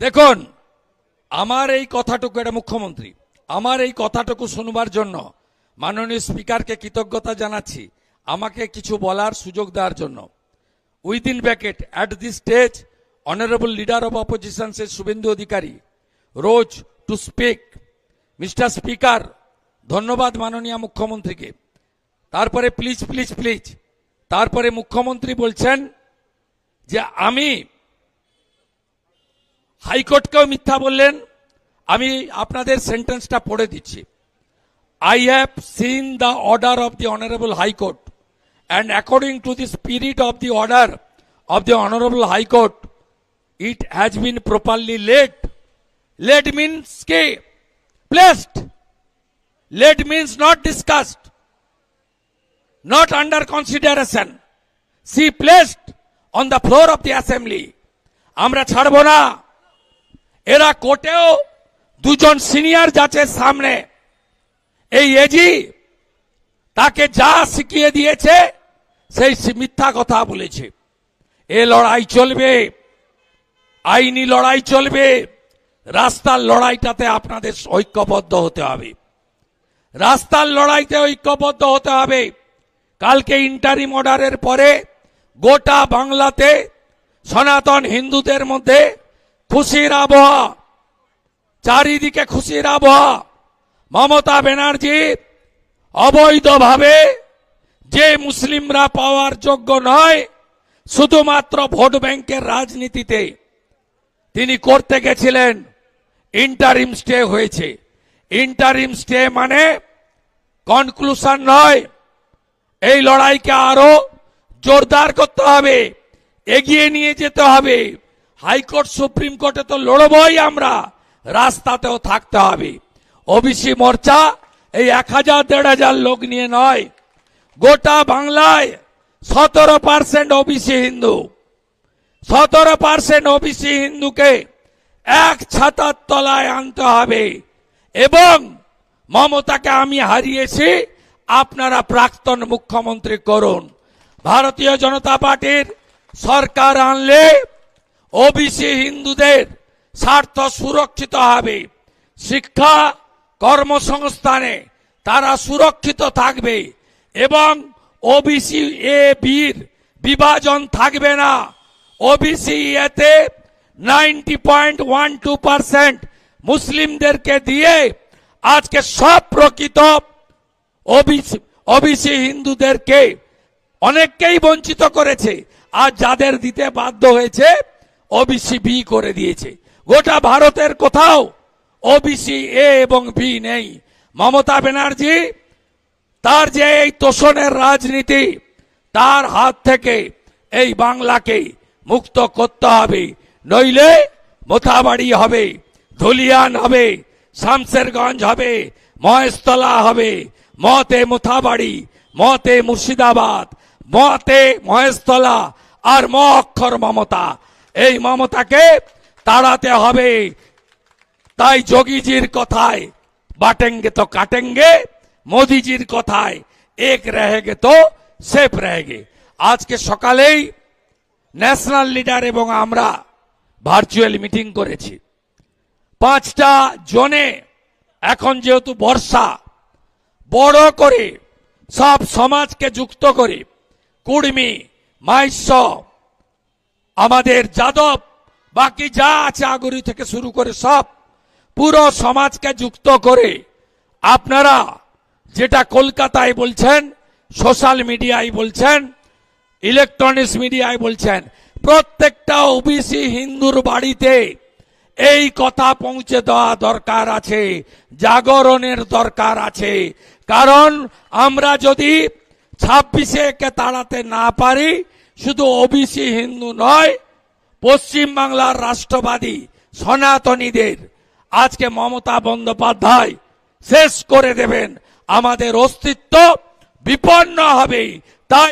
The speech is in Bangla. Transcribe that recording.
দেখুন, আমার এই কথাটুকু এটা মুখ্যমন্ত্রী, আমার এই কথাটুকু শুনবার জন্য মাননীয় স্পিকারকে কৃতজ্ঞতা জানাচ্ছি, আমাকে কিছু বলার সুযোগ দেওয়ার জন্য। Within bracket, at this stage, honourable leader of opposition say Suvendu Adhikari, rose to speak. Mister speaker, ধন্যবাদ মাননীয় মুখ্যমন্ত্রীকে। তারপরে প্লিজ প্লিজ প্লিজ, তারপরে মুখ্যমন্ত্রী বলছেন যে আমি হাইকোর্টকেও মিথ্যা বললেন আমি আপনাদের সেন্টেন্সটা পড়ে দিচ্ছি seen the order of the Honorable High Court, and according to the spirit of the order of the Honorable High Court, it has been properly laid. Laid means ke placed. Laid means not discussed, not under consideration. See placed on the floor of the assembly. আমরা ছাড়বো না এরা কোর্টেও দুজন সিনিয়র জাজের সামনে। এই এজি তাকে যা শিখিয়ে দিয়েছে, সেই মিথ্যা কথা বলেছে। এ লড়াই চলবে, আইনি লড়াই চলবে, রাস্তার লড়াইটাতে আপনাদের ঐক্যবদ্ধ হতে হবে। রাস্তার লড়াইতে ঐক্যবদ্ধ হতে হবে। কালকে ইন্টারিম অর্ডারের পরে গোটা বাংলাতে সনাতন হিন্দুদের মধ্যে খুশির আবহাওয়া। চারিদিকে খুশির আবহাওয়া। মমতা ব্যানার্জি অবৈধভাবে যে মুসলিমরা পাওয়ার যোগ্য নয়, শুধুমাত্র ভোট ব্যাংকের রাজনীতিতে তিনি করতে গেছিলেন ইন্টারিম স্টে হয়েছে। ইন্টারিম স্টে মানে কনক্লুশন নয়, এই লড়াইকে আরও জোরদার করতে হবে, এগিয়ে নিয়ে যেতে হবে। হাইকোর্ট, সুপ্রিম কোর্টে তো লড়বই আমরা। রাস্তাতেও থাকতে হবে। ওবিসি মোর্চা এই এক হাজার, দেড় হাজার লোক নিয়ে নয়। গোটা বাংলায় সতেরো পার্সেন্ট ওবিসি হিন্দু। সতেরো পার্সেন্ট ওবিসি হিন্দুকে এক ছাতার তলায় আনতে হবে। এবং মমতাকে আমি হারিয়েছি, আপনারা প্রাক্তন মুখ্যমন্ত্রী করুন। ভারতীয় জনতা পার্টির সরকার আনলে ওবিসি হিন্দুদের স্বার্থ সুরক্ষিত হবে। শিক্ষা, কর্মসংস্থানে তারা সুরক্ষিত থাকবে এবং ওবিসি এ বির বিভাজন থাকবে না। ওবিসি এতে ninety point one two percent মুসলিমদেরকে দিয়ে আজকে সব প্রকৃত ওবিসি ওবিসি হিন্দুদেরকে অনেককেই বঞ্চিত করেছে। আর যাদের দিতে বাধ্য হয়েছে ওবিসি বি করে দিয়েছে। গোটা ভারতের কোথাও ওবিসি এ এবং বি নেই। মমতা ব্যানার্জি, তার যে এই তোষণের রাজনীতি, তার হাত থেকে এই বাংলাকে মুক্ত করতে হবে। নইলে মোথাবাড়ি হবে, ধুলিয়ান হবে, শামসেরগঞ্জ হবে, মহেশতলা হবে, মতে মোথাবাড়ি, মতে মুর্শিদাবাদ, মতে মহেশতলা আর ম অক্ষর মমতা। এই মমতাকে তাড়াতে হবে। তাই যোগীজির কথায়, বাটেঙ্গে তো কাটেঙ্গে, মোদিজির কথায়, এক রেহেগে তো সেফ রেহেগে। আজকে সকালেই ন্যাশনাল লিডার এবং আমরা ভার্চুয়াল মিটিং করেছি। পাঁচটা জনে এখন যেহেতু বর্ষা, বড় করে সব সমাজকে যুক্ত করে কুর্মি মাইসব আমাদের যাদব, বাকি যা আছে আগুরি থেকে শুরু করে সব পুরো সমাজকে যুক্ত করে আপনারা যেটা কলকাতায় বলছেন, সোশ্যাল মিডিয়ায় বলছেন, ইলেকট্রনিক্স মিডিয়ায় বলছেন, প্রত্যেকটা ওবিসি হিন্দুর বাড়িতে এই কথা পৌঁছে দেওয়া দরকার আছে, জাগরণের দরকার আছে। কারণ আমরা যদি ছাব্বিশে কে তাড়াতে না পারি শুধু ওবিসি হিন্দু নয়, পশ্চিম বাংলার রাষ্ট্রবাদী সনাতনীদের আজকে মমতা বন্দ্যোপাধ্যায় শেষ করে দেবেন। আমাদের অস্তিত্ব বিপন্ন হবে